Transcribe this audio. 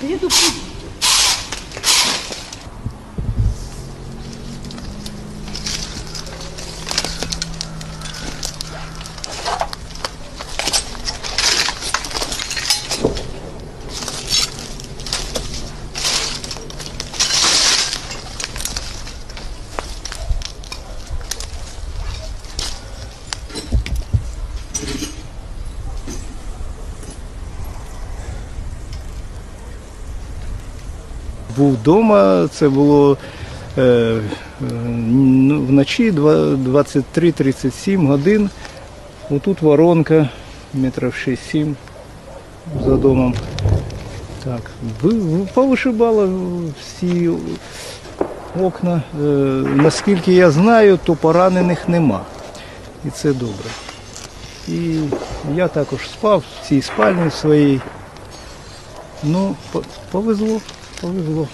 Приду, приду. Був вдома, це було е, ну, вночі 23-37 годин. Отут воронка метрів 6-7 за домом. Так, ви- ви- повишибало всі окна. Е, наскільки я знаю, то поранених нема. І це добре. І я також спав в цій спальні своїй. Ну, Então, eu